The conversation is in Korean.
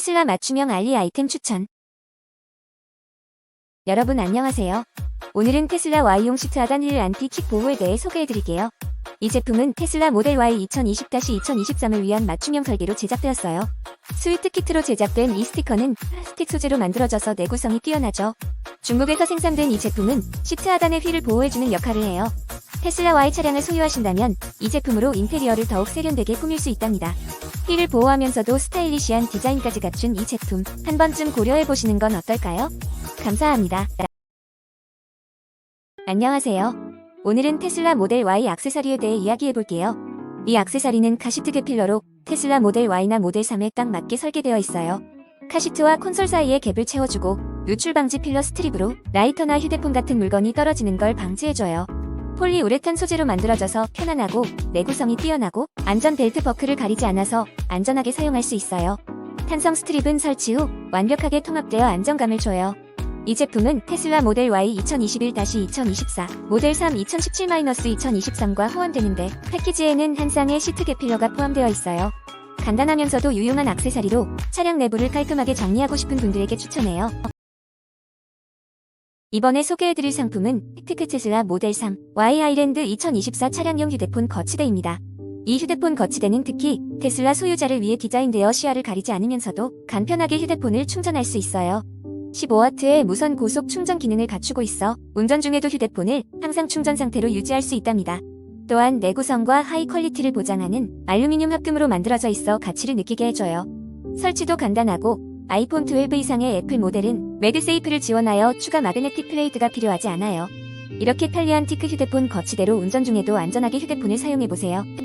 테슬라 맞춤형 알리 아이템 추천. 여러분 안녕하세요. 오늘은 테슬라 Y용 시트 하단 힐 안티 킥 보호에 대해 소개해드릴게요. 이 제품은 테슬라 모델 Y 2020-2023을 위한 맞춤형 설계로 제작되었어요. 스위트 키트로 제작된 이 스티커는 플라스틱 소재로 만들어져서 내구성이 뛰어나죠. 중국에서 생산된 이 제품은 시트 하단의 휠을 보호해주는 역할을 해요. 테슬라 Y 차량을 소유하신다면 이 제품으로 인테리어를 더욱 세련되게 꾸밀 수 있답니다. 휠을 보호하면서도 스타일리시한 디자인까지 갖춘 이 제품 한 번쯤 고려해보시는 건 어떨까요? 감사합니다. 안녕하세요. 오늘은 테슬라 모델 Y 액세서리에 대해 이야기해볼게요. 이 액세서리는 카시트 개필러로 테슬라 모델 Y나 모델 3에 딱 맞게 설계되어 있어요. 카시트와 콘솔 사이에 갭을 채워주고 누출 방지 필러 스트립으로 라이터나 휴대폰 같은 물건이 떨어지는 걸 방지해줘요. 폴리우레탄 소재로 만들어져서 편안하고 내구성이 뛰어나고 안전 벨트 버클을 가리지 않아서 안전하게 사용할 수 있어요. 탄성 스트립은 설치 후 완벽하게 통합되어 안정감을 줘요. 이 제품은 테슬라 모델 Y 2021-2024, 모델 3 2017-2023과 호환되는데 패키지에는 한 쌍의 시트 개필러가 포함되어 있어요. 간단하면서도 유용한 액세서리로 차량 내부를 깔끔하게 정리하고 싶은 분들에게 추천해요. 이번에 소개해드릴 상품은 팩트크 테슬라 모델 3 Y 아이랜드 2024 차량용 휴대폰 거치대입니다. 이 휴대폰 거치대는 특히 테슬라 소유자를 위해 디자인되어 시야를 가리지 않으면서도 간편하게 휴대폰을 충전할 수 있어요. 15W의 무선 고속 충전 기능을 갖추고 있어 운전 중에도 휴대폰을 항상 충전 상태로 유지할 수 있답니다. 또한 내구성과 하이 퀄리티를 보장하는 알루미늄 합금으로 만들어져 있어 가치를 느끼게 해줘요. 설치도 간단하고 아이폰 12 이상의 애플 모델은 매드세이프를 지원하여 추가 마그네틱 플레이트가 필요하지 않아요. 이렇게 편리한 티크 휴대폰 거치대로 운전 중에도 안전하게 휴대폰을 사용해보세요.